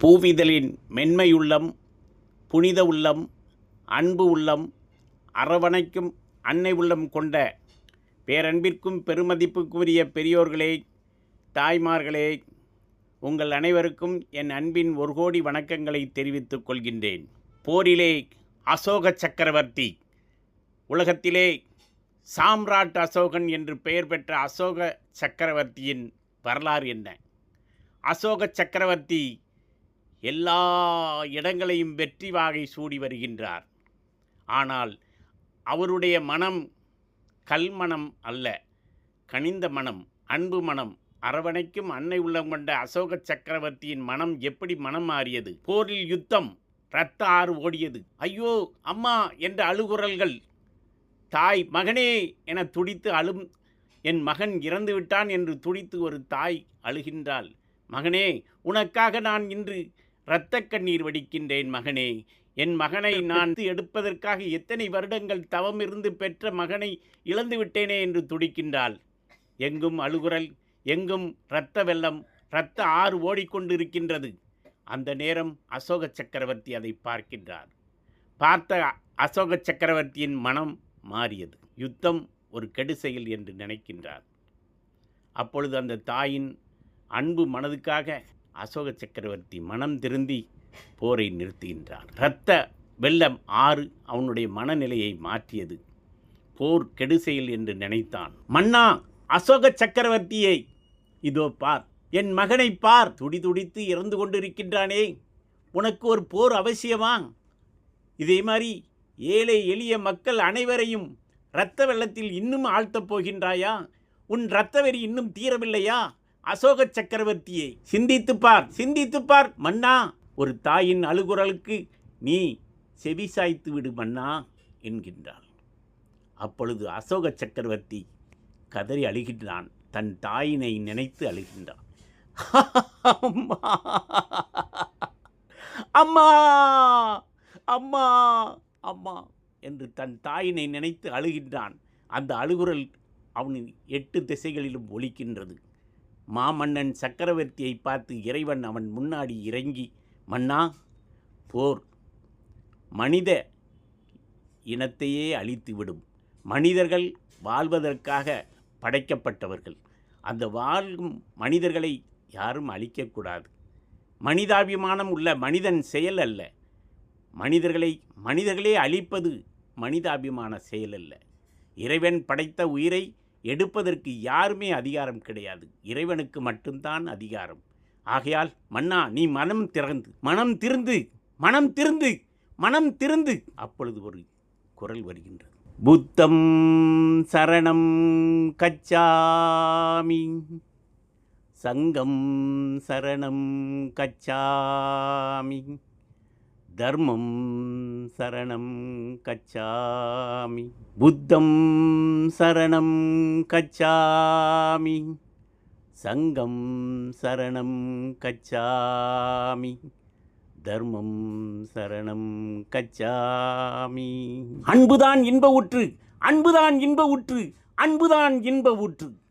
பூவிதழின் மென்மையுள்ளம் புனித உள்ளம் அன்பு உள்ளம் அரவணைக்கும் அன்னை உள்ளம் கொண்ட பேரன்பிற்கும் பெருமதிப்புக்குரிய பெரியோர்களே தாய்மார்களே உங்கள் அனைவருக்கும் என் அன்பின் ஒரு கோடி வணக்கங்களை தெரிவித்துக் கொள்கின்றேன். போரிலே அசோக சக்கரவர்த்தி உலகத்திலே சாம்ராட் அசோகன் என்று பெயர் பெற்ற அசோக சக்கரவர்த்தியின் வரலாறு என்ன? அசோக சக்கரவர்த்தி எல்லா இடங்களையும் வெற்றி வாகை சூடி வருகின்றார். ஆனால் அவருடைய மனம் கல்மனம் அல்ல கனிந்த மனம் அன்பு மனம். அரவணைக்கும் அன்னை உள்ளம் கொண்ட அசோக சக்கரவர்த்தியின் மனம் எப்படி மனம் மாறியது? போரில் யுத்தம் இரத்த ஆறு ஓடியது. ஐயோ அம்மா என்ற அழுகுரல்கள் தாய் மகனே என துடித்து அழும் என் மகன் இறந்து விட்டான் என்று துடித்து ஒரு தாய் அழுகின்றாள். மகனே உனக்காக நான் இன்று இரத்த கண்ணீர் வடிக்கின்றேன் மகனே. என் மகனை நான் எடுப்பதற்காக எத்தனை வருடங்கள் தவம் இருந்து பெற்ற மகனை இழந்து விட்டேனே என்று துடிக்கின்றாள். எங்கும் அழுகுரல் எங்கும் இரத்த வெள்ளம் இரத்த ஆறு ஓடிக்கொண்டிருக்கின்றது. அந்த நேரம் அசோக சக்கரவர்த்தி அதை பார்க்கின்றார். பார்த்த அசோக சக்கரவர்த்தியின் மனம் மாறியது. யுத்தம் ஒரு கெடு செயல் என்று நினைக்கின்றார். அப்பொழுது அந்த தாயின் அன்பு மனதுக்காக அசோக சக்கரவர்த்தி மனம் திருந்தி போரை நிறுத்துகின்றார். இரத்த வெள்ளம் ஆறு அவனுடைய மனநிலையை மாற்றியது. போர் கெடு செயல் என்று நினைத்தான். மன்னா அசோக சக்கரவர்த்தியை இதோ பார் என் மகனை பார் துடி துடித்து இறந்து கொண்டிருக்கின்றானே உனக்கு ஒரு போர் அவசியமா இதே மாதிரி ஏழை எளிய மக்கள் அனைவரையும் இரத்த வெள்ளத்தில் இன்னும் ஆழ்த்தப் போகின்றாயா? உன் இரத்த வெறி இன்னும் தீரவில்லையா? அசோக சக்கரவர்த்தியை சிந்தித்துப் பார் சிந்தித்துப் பார். மன்னா ஒரு தாயின் அழுகுரலுக்கு நீ செவி சாய்த்து விடு மன்னா என்கின்றாள். அப்பொழுது அசோக சக்கரவர்த்தி கதறி அழுகின்றான். தன் தாயினை நினைத்து அழுகின்றான். அம்மா அம்மா அம்மா அம்மா என்று தன் தாயினை நினைத்து அழுகின்றான். அந்த அழுகுரல் அவனின் எட்டு திசைகளிலும் ஒலிக்கின்றது. மாமன்னன் சக்கரவர்த்தியை பார்த்து இறைவன் அவன் முன்னாடி இறங்கி மன்னா போர். மனித இனத்தையே அழித்துவிடும். மனிதர்கள் வாழ்வதற்காக படைக்கப்பட்டவர்கள். அந்த வாழும் மனிதர்களை யாரும் அழிக்கக்கூடாது. மனிதாபிமானம் உள்ள மனிதன் செயல் அல்ல. மனிதர்களை மனிதர்களே அழிப்பது மனிதாபிமான செயல் அல்ல. இறைவன் படைத்த உயிரை எடுப்பதற்கு யாருமே அதிகாரம் கிடையாது. இறைவனுக்கு மட்டும்தான் அதிகாரம். ஆகையால் மன்னா நீ மனம் திறந்து மனம் திருந்து மனம் திருந்து மனம் திருந்து அப்பொழுது ஒரு குரல் வருகின்றது. புத்தம் சரணம் கச்சாமி சங்கம் சரணம் கச்சாமி தர்மம் சரணம் கச்சாமி. புத்தம் சரணம் கச்சாமி. சங்கம் சரணம் கச்சாமி. தர்மம் சரணம் கச்சாமி. அன்புதான் இன்ப ஊற்று அன்புதான் இன்ப ஊற்று அன்புதான் இன்ப ஊற்று.